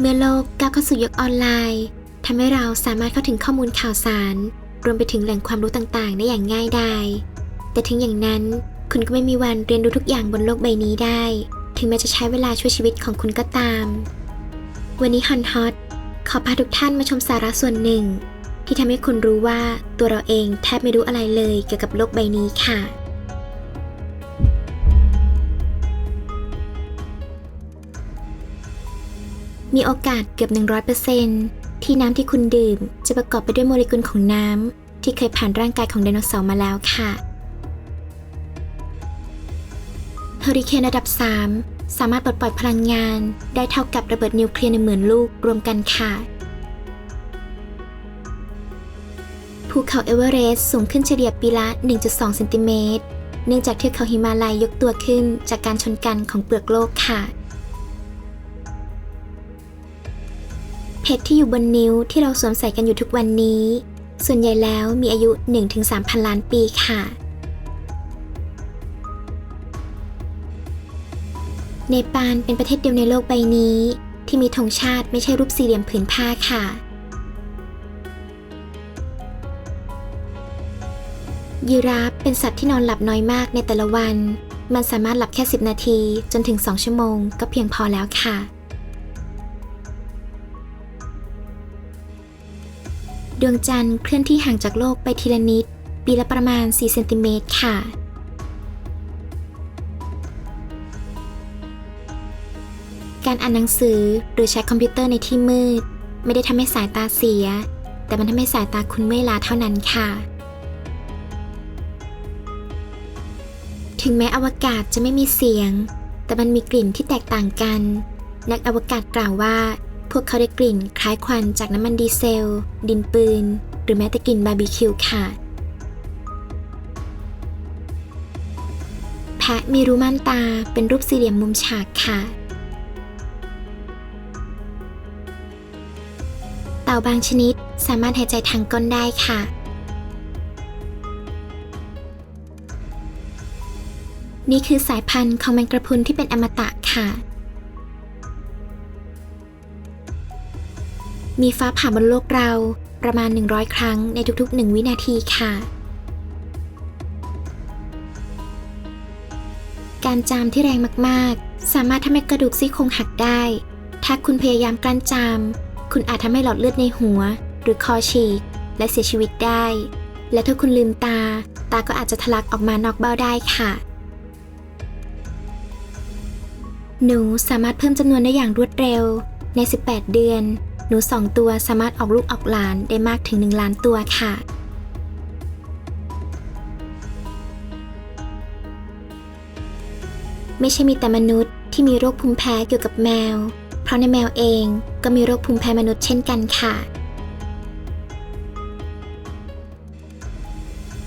เมื่อโลกก้าวเข้าสู่ยุคออนไลน์ทำให้เราสามารถเข้าถึงข้อมูลข่าวสาร รวมไปถึงแหล่งความรู้ต่างๆ ได้อย่างง่ายดายแต่ถึงอย่างนั้นคุณก็ไม่มีวันเรียนรู้ทุกอย่างบนโลกใบนี้ได้ ถึงแม้จะใช้เวลาช่วยชีวิตของคุณก็ตาม วันนี้ฮอนฮอตขอพาทุกท่านมาชมสาระส่วนหนึ่ง ที่ทำให้คุณรู้ว่าตัวเราเองแทบไม่รู้อะไรเลยเกี่ยวกับโลกใบนี้ค่ะ มีโอกาสเกือบ 100%ที่น้ำที่คุณดื่มจะประกอบไปด้วยโมเลกุลของน้ำที่เคยผ่านร่างกายของไดโนเสาร์มาแล้วค่ะเฮอริเคนระดับ 3 สามารถปลดปล่อยพลังงาน ได้เท่ากับระเบิดนิวเคลียร์ในหมื่นลูกรวมกันค่ะภูเขาเอเวอเรสต์สูงขึ้นเฉลี่ยปีละ 1.2 เซนติเมตร เนื่องจากเทือกเขาหิมาลัยยกตัวขึ้นจากการชนกันของเปลือกโลกค่ะ เพชรที่อยู่บนนิ้วที่เราสวมใส่กันอยู่ทุกวันนี้ ส่วนใหญ่แล้วมีอายุ 1-3 พันล้านปีค่ะ เนปาลเป็นประเทศเดียวในโลกใบนี้ ที่มีธงชาติไม่ใช่รูปสี่เหลี่ยมผืนผ้าค่ะ ยีราฟเป็นสัตว์ที่นอนหลับน้อยมากในแต่ละวัน มันสามารถหลับแค่ 10 นาทีจนถึง 2 ชั่วโมง ก็เพียงพอแล้วค่ะ ดวงจันทร์เคลื่อนที่ห่างจากโลกไปทีละนิด ปีละประมาณ 4 เซนติเมตรค่ะ การอ่านหนังสือหรือใช้คอมพิวเตอร์ในที่มืด ไม่ได้ทำให้สายตาเสีย แต่มันทำให้สายตาคุณเมื่อยล้าเท่านั้นค่ะ ถึงแม้อวกาศจะไม่มีเสียง แต่มันมีกลิ่นที่แตกต่างกัน นักอวกาศกล่าวว่า พวกเขาได้กลิ่นคล้ายควันจากน้ำมันดีเซล ดินปืน หรือแม้แต่กลิ่นบาร์บีคิวค่ะ แพะมีรูม่านตาเป็นรูปสี่เหลี่ยมมุมฉากค่ะ เต่าบางชนิดสามารถหายใจทางก้นได้ค่ะ นี่คือสายพันธุ์ของแมงกระพุนที่เป็นอมตะค่ะ มีฟ้าผ่าบนโลกเราประมาณ 100 ครั้งในทุกๆ 1 วินาทีค่ะ การจามที่แรงมากๆ สามารถทำให้กระดูกซี่โครงหักได้ ถ้าคุณพยายามกลั้นจาม คุณอาจทำให้หลอดเลือดในหัว หรือคอฉีก และเสียชีวิตได้ และถ้าคุณลืมตา ตาก็อาจจะทะลักออกมานอกเบ้าได้ค่ะ หนูสามารถเพิ่มจำนวนได้อย่างรวดเร็วใน 18 เดือน หนูสองตัวสามารถออกลูกออกหลานได้มากถึง 1 ล้านตัวค่ะ ไม่ใช่มีแต่มนุษย์ที่มีโรคภูมิแพ้เกี่ยวกับแมว เพราะในแมวเองก็มีโรคภูมิแพ้มนุษย์เช่นกันค่ะ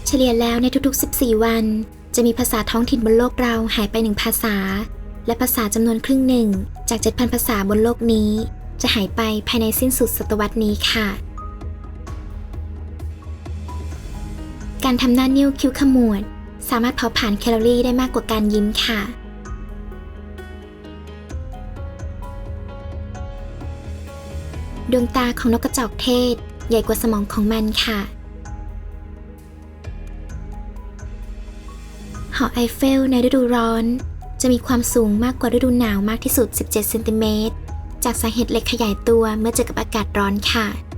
เฉลี่ยแล้วในทุกๆ 14 วัน จะมีภาษาท้องถิ่นบนโลกเราหายไปหนึ่งภาษา และภาษาจำนวนครึ่งหนึ่ง จาก 7,000 ภาษาบนโลกนี้ จะหายไปภายในสิ้นสุดศตวรรษนี้ค่ะ การทำหน้านิ้วคิ้วขมวด สามารถเผาผลาญแคลอรี่ได้มากกว่าการยิ้มค่ะ ดวงตาของนกกระจอกเทศ ใหญ่กว่าสมองของมันค่ะหอไอเฟลในฤดูร้อน จะมีความสูงมากกว่าฤดูหนาวมากที่สุด 17 เซนติเมตร จากสาเหตุเหล็กขยายตัวเมื่อเจอกับอากาศร้อนค่ะ